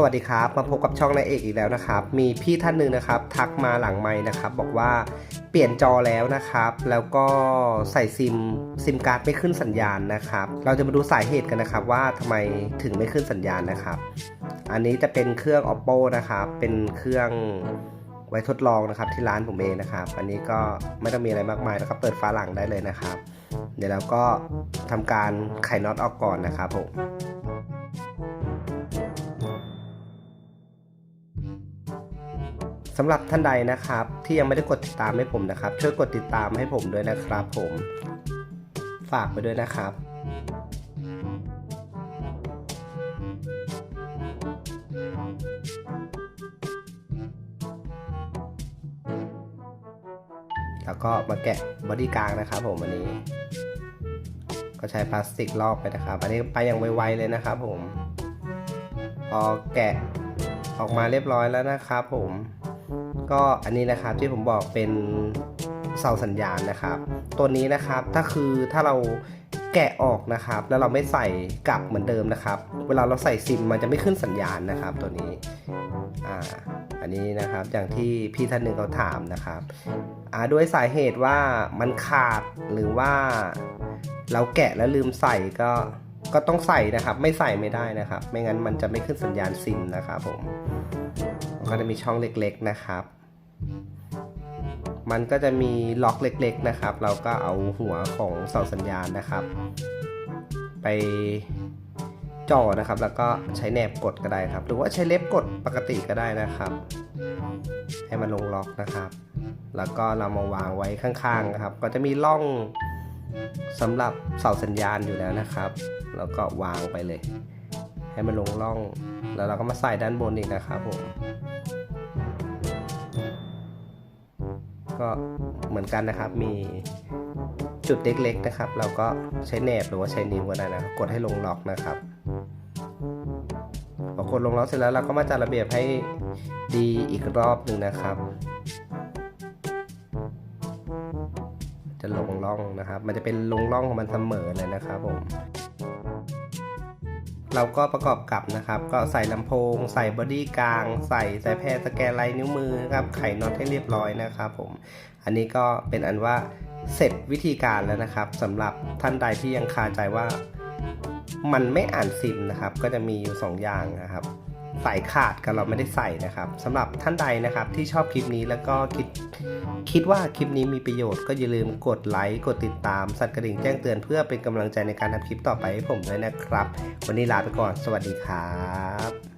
สวัสดีครับ มาพบกับช่องนายเอกอีกแล้วนะครับ มีพี่ท่านหนึ่งนะครับ ทักมาหลังไม้นะครับ บอกว่าเปลี่ยนจอแล้วนะครับ แล้วก็ใส่ซิมซิมการ์ดไม่ขึ้นสัญญาณนะครับ เราจะมาดูสาเหตุกันนะครับ ว่าทำไมถึงไม่ขึ้นสัญญาณนะครับ อันนี้จะเป็นเครื่อง oppo นะครับ เป็นเครื่องไว้ทดลองนะครับที่ร้านผมเองนะครับ อันนี้ก็ไม่ต้องมีอะไรมากมายนะครับ เปิดฝาหลังได้เลยนะครับ เดี๋ยวเราก็ทำการไขน็อตออกก่อนนะครับผม สำหรับท่านใดนะครับ ที่ยังไม่ได้กดติดตามให้ผมนะครับ ช่วยกดติดตามให้ผมด้วยนะครับ ผมฝากไปด้วยนะครับแล้วก็มาแกะบอดี้กลางนะครับผมอันนี้ ก็ใช้พลาสติกรอบไปนะครับ อันนี้ไปอย่างไวๆเลยนะครับผม พอแกะออกมาเรียบร้อยแล้วนะครับผม ก็อันนี้นะครับที่ผมบอกเป็นเสาสัญญาณนะครับ ตัวนี้นะครับถ้าคือถ้าเราแกะออกนะครับ แล้วเราไม่ใส่กลับเหมือนเดิมนะครับ เวลาเราใส่ซิมมันจะไม่ขึ้นสัญญาณนะครับ ตัวนี้อ่าอันนี้นะครับอย่างที่พี่ท่านหนึ่งเขาถามนะครับอ่าด้วยสาเหตุว่ามันขาดหรือว่าเราแกะแล้วลืมใส่ก็ก็ต้องใส่นะครับ ไม่ใส่ไม่ได้นะครับ ไม่งั้นมันจะไม่ขึ้นสัญญาณซิมนะครับผม ก็จะมีช่องเล็กๆนะครับ มันก็จะมีล็อกเล็กๆนะครับ เราก็เอาหัวของเสาสัญญาณนะครับ ไปจ่อนะครับ แล้วก็ใช้แหนบกดก็ได้ครับ หรือว่าใช้เล็บกดปกติก็ได้นะครับ ให้มันลงล็อกนะครับ แล้วก็เรามาวางไว้ข้างๆนะครับ ก็จะมีร่องสำหรับเสาสัญญาณอยู่แล้วนะครับ แล้วก็วางไปเลย ให้มันลงร่อง แล้วเราก็มาใส่ด้านบนอีกนะครับผม ก็เหมือนกันนะครับ มีจุดเล็กๆนะครับ เราก็ใช้แหนบหรือว่าใช้นิ้วก็ได้นะครับกดให้ลงล็อกนะครับพอกดลงล็อกเสร็จแล้วเราก็มาจัดระเบียบให้ดีอีกรอบหนึ่งนะครับ จะลงร่องนะครับ มันจะเป็นลงร่องของมันเสมอเลยนะครับผม เราก็ประกอบกับนะครับ ก็ใส่ลำโพง ใส่บอดี้กลาง ใส่สายแพรสแกนลายนิ้วมือนะครับ ไขน็อตให้เรียบร้อยนะครับผม อันนี้ก็เป็นอันว่าเสร็จวิธีการแล้วนะครับสำหรับท่านใดที่ยังคาใจว่ามันไม่อ่านซิมนะครับ ก็จะมีอยู่ 2 อย่างนะครับ สายขาดกับเราไม่ได้ใส่นะครับสำหรับท่านใดนะครับที่ชอบคลิปนี้แล้วก็คิดคิดว่าคลิปนี้มีประโยชน์ก็อย่าลืมกดไลค์กดติดตามสั่นกระดิ่งแจ้งเตือนเพื่อเป็นกำลังใจในการทำคลิปต่อไปให้ผมด้วยนะครับ วันนี้ลาไปก่อน สวัสดีครับ